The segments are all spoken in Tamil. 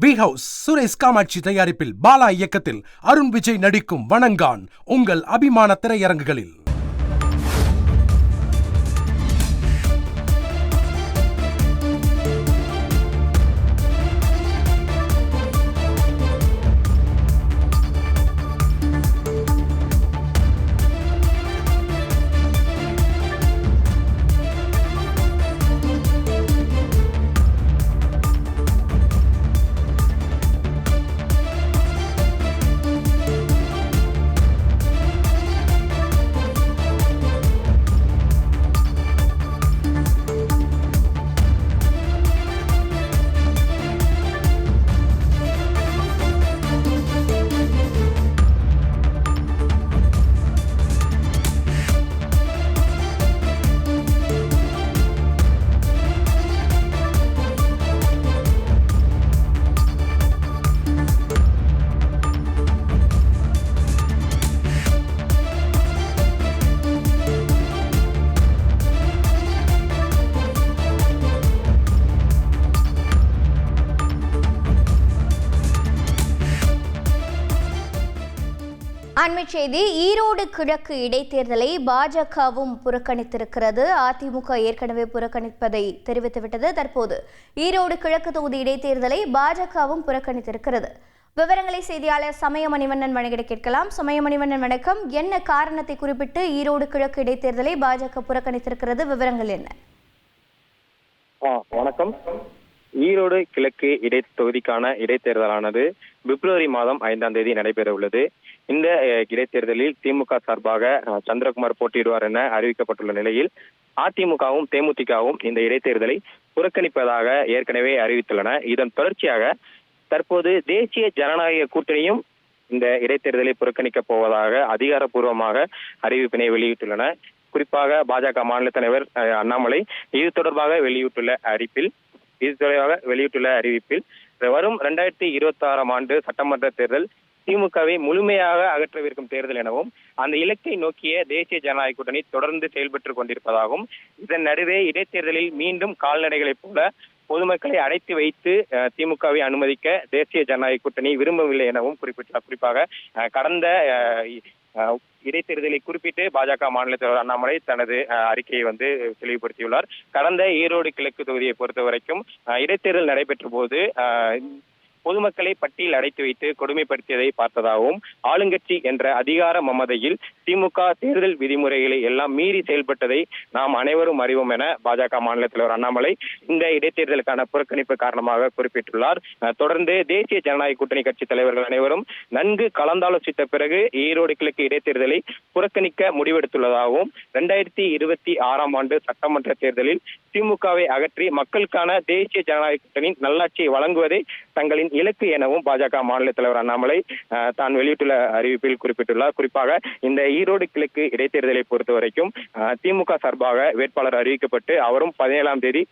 பி ஹவுஸ் சுரேஷ் காமாட்சி தயாரிப்பில் பாலா இயக்கத்தில் அருண் விஜய் நடிக்கும் வணங்கான் உங்கள் அபிமான திரையரங்குகளில். அண்மைச் செய்தி ஈரோடு கிழக்கு இடைத்தேர்தலை பாஜகவும் புறக்கணித்திருக்கிறது. அதிமுக ஏற்கனவே புறக்கணிப்பதை தெரிவித்துவிட்டது. தற்போது ஈரோடு கிழக்கு தொகுதி இடைத்தேர்தலை பாஜகவும் புறக்கணித்திருக்கிறது. விவரங்களை செய்தியாளர் சமய மணிவண்ணன் கேட்கலாம். சமய மணிவண்ணன் வணக்கம். என்ன காரணத்தை குறிப்பிட்டு ஈரோடு கிழக்கு இடைத்தேர்தலை பாஜக புறக்கணித்திருக்கிறது? விவரங்கள் என்ன? வணக்கம். ஈரோடு கிழக்கு இடை தொகுதிக்கான இடைத்தேர்தலானது பிப்ரவரி மாதம் ஐந்தாம் தேதி நடைபெற உள்ளது இந்த இடைத்தேர்தலில் திமுக சார்பாக சந்திரகுமார் போட்டியிடுவார் என அறிவிக்கப்பட்டுள்ள நிலையில் அதிமுகவும் தேமுதிகவும் இந்த இடைத்தேர்தலை புறக்கணிப்பதாக ஏற்கனவே அறிவித்துள்ளன. இதன் தொடர்ச்சியாக தற்போது தேசிய ஜனநாயக கூட்டணியும் இந்த இடைத்தேர்தலை புறக்கணிக்கப் போவதாக அதிகாரப்பூர்வமாக அறிவிப்பினை வெளியிட்டுள்ளன. குறிப்பாக பாஜக மாநில தலைவர் அண்ணாமலை இது தொடர்பாக வெளியிட்டுள்ள அறிப்பில் இது தொடர்பாக வெளியிட்டுள்ள அறிவிப்பில் வரும் இரண்டாயிரத்தி இருபத்தி ஆறாம் ஆண்டு சட்டமன்ற தேர்தல் திமுகவை முழுமையாக அகற்றவிருக்கும் தேர்தல் எனவும் அந்த இலக்கை நோக்கிய தேசிய ஜனநாயக கூட்டணி தொடர்ந்து செயல்பட்டுக் கொண்டிருப்பதாகவும் இதன் நடுவே இடைத்தேர்தலில் மீண்டும் கால்நடைகளைப் போல பொதுமக்களை அடைத்து வைத்து அஹ், திமுகவை அனுமதிக்க தேசிய ஜனநாயக கூட்டணி விரும்பவில்லை எனவும் குறிப்பிட்டார் குறிப்பாக அஹ், கடந்த அஹ், இடைத்தேர்தலை குறிப்பிட்டு பாஜக மாநில தலைவர் அண்ணாமலை தனது அஹ், அறிக்கையை வந்து தெளிவுபடுத்தியுள்ளார். கடந்த ஈரோடு கிழக்கு தொகுதியை பொறுத்த வரைக்கும் இடைத்தேர்தல் நடைபெற்ற போது அஹ், பொதுமக்களை பட்டியல் அடைத்து வைத்து கொடுமைப்படுத்தியதை பார்த்ததாகவும் ஆளுங்கட்சி என்ற அதிகார மமதையில் திமுக தேர்தல் விதிமுறைகளை எல்லாம் மீறி செயல்பட்டதை நாம் அனைவரும் அறிவோம் என பாஜக மாநில தலைவர் அண்ணாமலை இந்த இடைத்தேர்தலுக்கான புறக்கணிப்பு காரணமாக குறிப்பிட்டுள்ளார். தொடர்ந்து தேசிய ஜனநாயக கூட்டணி கட்சி தலைவர்கள் அனைவரும் நன்கு கலந்தாலோசித்த பிறகு ஈரோடு கிழக்கு இடைத்தேர்தலை புறக்கணிக்க முடிவெடுத்துள்ளதாகவும் இரண்டாயிரத்தி இருபத்தி ஆறாம் ஆண்டு சட்டமன்ற தேர்தலில் திமுகவை அகற்றி மக்களுக்கான தேசிய ஜனநாயக கூட்டணி நல்லாட்சியை வழங்குவதே தங்களின் இலக்கு எனவும் பாஜக மாநில தலைவர் அண்ணாமலை தான் வெளியிட்டுள்ள அறிவிப்பில் குறிப்பிட்டுள்ளார். குறிப்பாக இந்த ஈரோடு கிழக்கு இடைத்தேர்தலை பொறுத்த வரைக்கும் திமுக சார்பாக வேட்பாளர் அறிவிக்கப்பட்டு அவரும் பதினேழாம் தேதி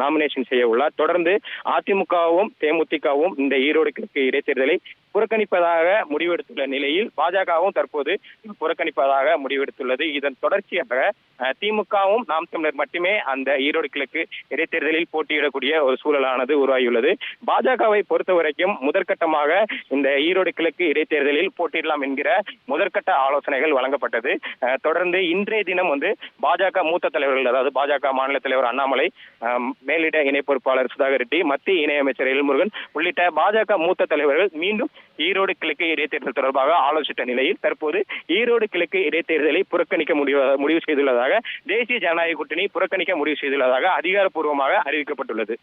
நாமினேஷன் செய்ய உள்ளார். தொடர்ந்து அதிமுகவும் தேமுதிகவும் இந்த ஈரோடு கிழக்கு இடைத்தேர்தலை புறக்கணிப்பதாக முடிவெடுத்துள்ள நிலையில் பாஜகவும் தற்போது புறக்கணிப்பதாக முடிவெடுத்துள்ளது. இதன் தொடர்ச்சியாக அஹ், திமுகவும் நாம் தமிழர் மட்டுமே அந்த ஈரோடு கிழக்கு இடைத்தேர்தலில் போட்டியிடக்கூடிய ஒரு சூழலானது உருவாகியுள்ளது. பாஜகவை பொறுத்த வரைக்கும் முதற்கட்டமாக இந்த ஈரோடு கிழக்கு இடைத்தேர்தலில் போட்டியிடலாம் என்கிற முதற்கட்ட ஆலோசனைகள் வழங்கப்பட்டது. தொடர்ந்து இன்றைய தினம் வந்து பாஜக மூத்த தலைவர்கள் அதாவது பாஜக மாநில தலைவர் அண்ணாமலை மேலிட இணை பொறுப்பாளர் சுதாகர் ரெட்டி மத்திய இணையமைச்சர் எல்முருகன் உள்ளிட்ட பாஜக மூத்த தலைவர்கள் மீண்டும் ஈரோடு கிழக்கு இடைத்தேர்தல் தொடர்பாக ஆலோசித்த நிலையில் தற்போது ஈரோடு கிழக்கு இடைத்தேர்தலை புறக்கணிக்க முடிவு முடிவு செய்துள்ளதாக தேசிய ஜனநாயக கூட்டணி புறக்கணிக்க முடிவு செய்துள்ளதாக அதிகாரப்பூர்வமாக அறிவிக்கப்பட்டுள்ளது.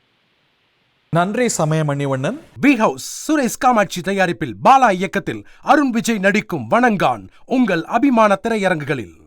நன்றி சமயமணிவண்ணன். பி ஹவுஸ் சுரேஷ் காமாட்சி தயாரிப்பில் பாலா இயக்கத்தில் அருண் விஜய் நடிக்கும் வணங்கான் உங்கள் அபிமான திரையரங்குகளில்.